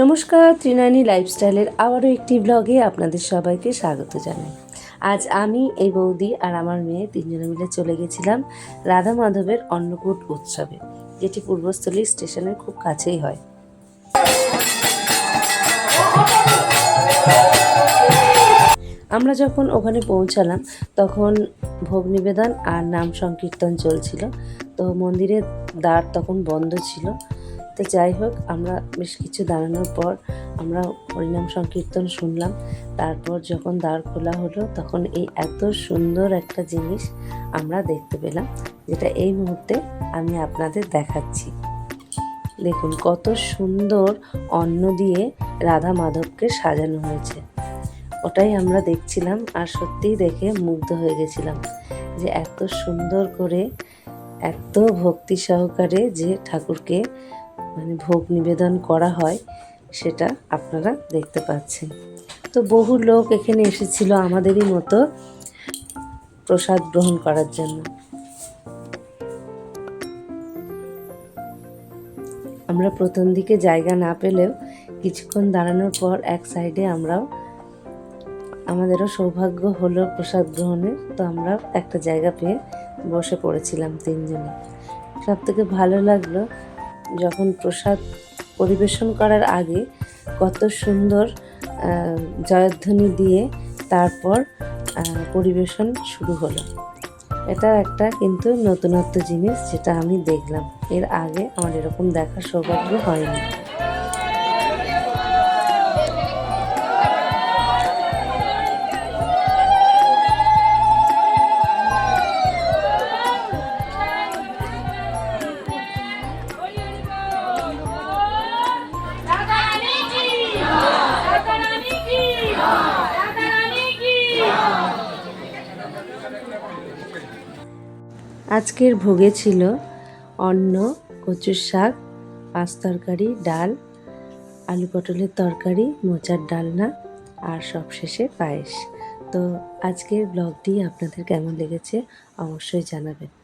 নমস্কার ত্রিনানী লাইফস্টাইলের আবারও একটি ব্লগে আপনাদের সবাইকে স্বাগত জানাই। আজ আমি, এই বৌদি আর আমার মেয়ে তিনজনে মিলে চলে গেছিলাম রাধা মাধবের অন্নকূট উৎসবে, যেটি পূর্বস্থলী স্টেশনের খুব কাছেই হয়। আমরা যখন ওখানে পৌঁছালাম, তখন ভোগ নিবেদন আর নাম সংকীর্তন চলছিল। তো মন্দিরের দ্বার তখন বন্ধ ছিল। তো যাই হোক, আমরা বেশ কিছু দাঁড়ানোর পর আমরা হরিনাম সংকীর্তন শুনলাম। তারপর যখন দ্বার খোলা হলো, তখন এই এত সুন্দর একটা জিনিস আমরা দেখতে পেলাম, যেটা এই মুহূর্তে আমি আপনাদের দেখাচ্ছি। দেখুন, কত সুন্দর অন্ন দিয়ে রাধা মাধবকে সাজানো হয়েছে। ওটাই আমরা দেখছিলাম আর সত্যিই দেখে মুগ্ধ হয়ে গেছিলাম যে এত সুন্দর করে, এত ভক্তি সহকারে যে ঠাকুরকে মানে ভোগ নিবেদন করা হয়, সেটা আপনারা দেখতে পাচ্ছেন। তো বহু লোক এখানে এসেছিল আমাদেরই মতো প্রসাদ গ্রহণ করার জন্য। আমরা প্রথম দিকে জায়গা না পেলেও কিছুক্ষণ দাঁড়ানোর পর এক সাইডে আমরাও, আমাদেরও সৌভাগ্য হলো প্রসাদ গ্রহণের, তো আমরা একটা জায়গা পেয়ে বসে পড়েছিলাম তিনজনে। সব থেকে ভালো লাগল যখন প্রসাদ পরিবেশন করার আগে কত সুন্দর জয়ধ্বনি দিয়ে তারপর পরিবেশন শুরু হলো। এটা একটা কিন্তু নতুনত্ব জিনিস যেটা আমি দেখলাম। এর আগে আমার এরকম দেখার সৌভাগ্য হয়নি। আজকের ভোগে ছিল অন্ন, কচুর শাক, পাঁচ তরকারি, ডাল, আলু পটলের তরকারি, মোচার ডালনা আর সবশেষে পায়েস। তো আজকের ব্লগটি আপনাদের কেমন লেগেছে অবশ্যই জানাবেন।